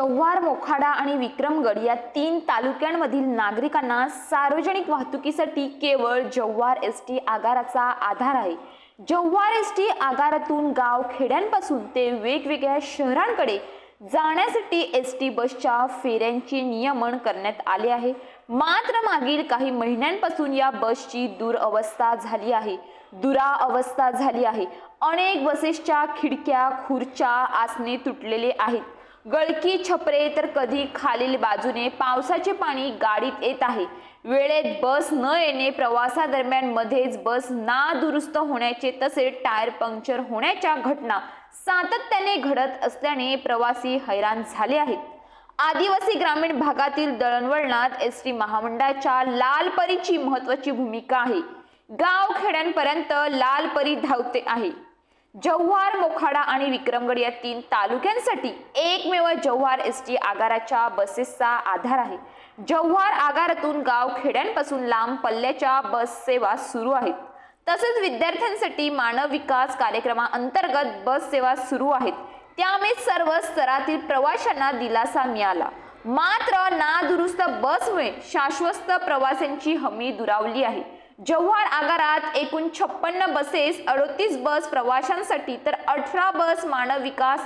जव्हार मोखाडा आणि विक्रमगड या तीन तालुक्यांमधील नागरिकांना सार्वजनिक वाहतुकीसाठी केवळ जव्हार एस टी आगाराचा आधार आहे. जव्हार एस टी आगारातून गाव खेड्यांपासून ते वेगवेगळ्या शहरांकडे जाण्यासाठी एस टी बसच्या फेऱ्यांचे नियमन करण्यात आले आहे. मात्र मागील काही महिन्यांपासून या बसची दुरावस्था झाली आहे. दुरावस्था झाली आहे. अनेक बसेसच्या खिडक्या खुर्च्या आसने तुटलेले आहेत. गळकी छपरे तर कधी खालील बाजूने पावसाचे पाणी गाडीत येत आहे. वेळेत बस न येणे प्रवासादरम्यान मध्येच बस ना दुरुस्त होण्याचे तसेच टायर पंक्चर होण्याच्या घटना सातत्याने घडत असल्याने प्रवासी हैराण झाले आहेत. आदिवासी ग्रामीण भागातील दळणवळणात एस टी महामंडळाच्या लालपरीची महत्वाची भूमिका आहे. गाव खेड्यांपर्यंत लालपरी धावते आहे. जव्हार मोखाडा आणि विक्रमगड या तीन तालुक्यांसाठी एकमेव जव्हार एस टी आगाराच्या बसेसचा आधार आहे. जव्हार आगारातून गाव खेड्यांपासून लांब पल्ल्याच्या बस सेवा सुरू आहेत. तसेच विद्यार्थ्यांसाठी मानव विकास कार्यक्रमाअंतर्गत बस सेवा सुरू आहेत. त्यामुळे सर्व स्तरातील प्रवाशांना दिलासा मिळाला. मात्र नादुरुस्त बसमुळे शाश्वत प्रवाशांची हमी दुरावली आहे. जव्हार आगारात एकूण छप्पन्न बसेस अडोतीस बस प्रवाशांसाठी तर अठरा बस मानव विकास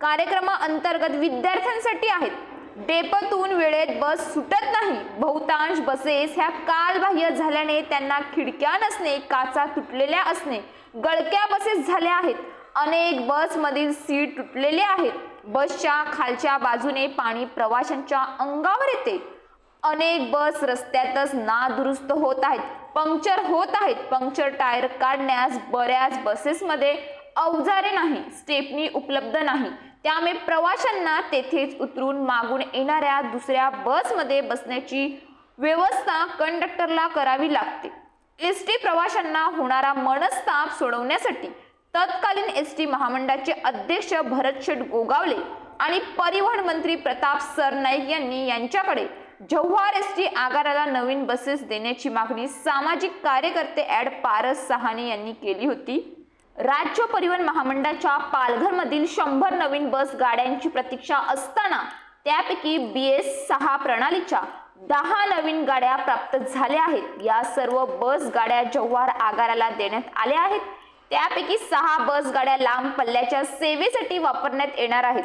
कार्यक्रमाअंतर्गत विद्यार्थ्यांसाठी आहेत. डेपतून वेळेत बस सुटत नाही. बहुतांश बसेस ह्या कालबाह्य झाल्याने त्यांना खिडक्या नसणे काचा तुटलेल्या असणे गळक्या बसेस झाल्या आहेत. अनेक बसमधील सीट तुटलेले आहेत. बसच्या खालच्या बाजूने पाणी प्रवाशांच्या अंगावर येते. अनेक बस रस्त्यातच नादुरुस्त होत आहेत. पंक्चर होत आहेत. पंक्चर टायर काढण्यास बऱ्याच बसेसमध्ये अवजारे नाही स्टेपनी उपलब्ध नाही. त्यामुळे प्रवाशांना तेथेच उतरून मागून येणाऱ्या दुसऱ्या बसमध्ये बसण्याची व्यवस्था कंडक्टरला करावी लागते. एस टी प्रवाशांना होणारा मनस्ताप सोडवण्यासाठी तत्कालीन एस टी महामंडळाचे अध्यक्ष भरत शेठ गोगावले आणि परिवहन मंत्री प्रताप सरनाईक यांनी यांच्याकडे जव्हार एस टी आगाराला नवीन बसेस देण्याची मागणी सामाजिक कार्यकर्ते ॲड पारस सहाने यांनी केली होती. राज्य परिवहन महामंडळाच्या पालघरमधील शंभर नवीन बस गाड्यांची प्रतीक्षा असताना त्यापैकी बी एस सहा प्रणालीच्या दहा नवीन गाड्या प्राप्त झाल्या आहेत. या सर्व बस गाड्या जव्हार आगाराला देण्यात आल्या आहेत. त्यापैकी सहा बस गाड्या लांब पल्ल्याच्या सेवेसाठी वापरण्यात येणार आहेत.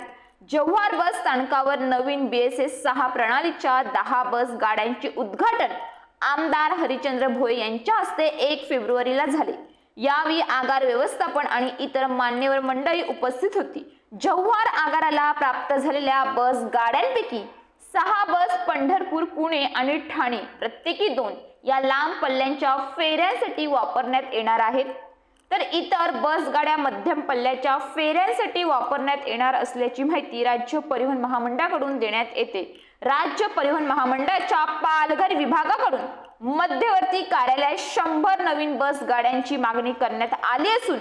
जव्हार बस स्थानकावर नवीन बी एस एस सहा प्रणालीच्या दहा बस गाड्यांचे उद्घाटन आमदार हरिचंद्र भोये यांच्या हस्ते एक फेब्रुवारीला झाले. यावेळी आगार व्यवस्थापन आणि इतर मान्यवर मंडळी उपस्थित होती. जव्हार आगाराला प्राप्त झालेल्या बस गाड्यांपैकी सहा बस पंढरपूर पुणे आणि ठाणे प्रत्येकी दोन या लांब पल्ल्यांच्या फेऱ्यांसाठी वापरण्यात येणार आहेत. तर इतर बस गाड्या मध्यम पल्ल्याच्या फेऱ्यांसाठी वापरण्यात येणार असल्याची माहिती राज्य परिवहन महामंडळाकडून देण्यात येते. राज्य परिवहन महामंडळाच्या पालघर विभागाकडून मध्यवर्ती कार्यालयात शंभर नवीन बस गाड्यांची मागणी करण्यात आली असून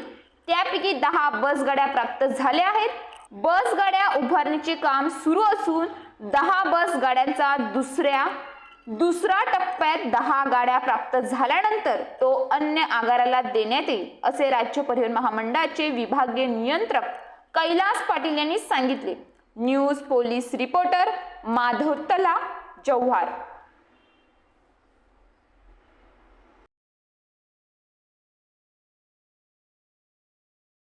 त्यापैकी दहा बस गाड्या प्राप्त झाल्या आहेत. बस गाड्या उभारणीचे काम सुरू असून दहा बस गाड्यांचा दुसऱ्या दुसरा टप्प्यात दहा गाड्या प्राप्त झाल्यानंतर तो अन्य आगाराला देण्यात येईल असे राज्य परिवहन महामंडळाचे विभागीय नियंत्रक कैलास पाटील यांनी सांगितले. न्यूज पोलीस रिपोर्टर माधव तला जव्हार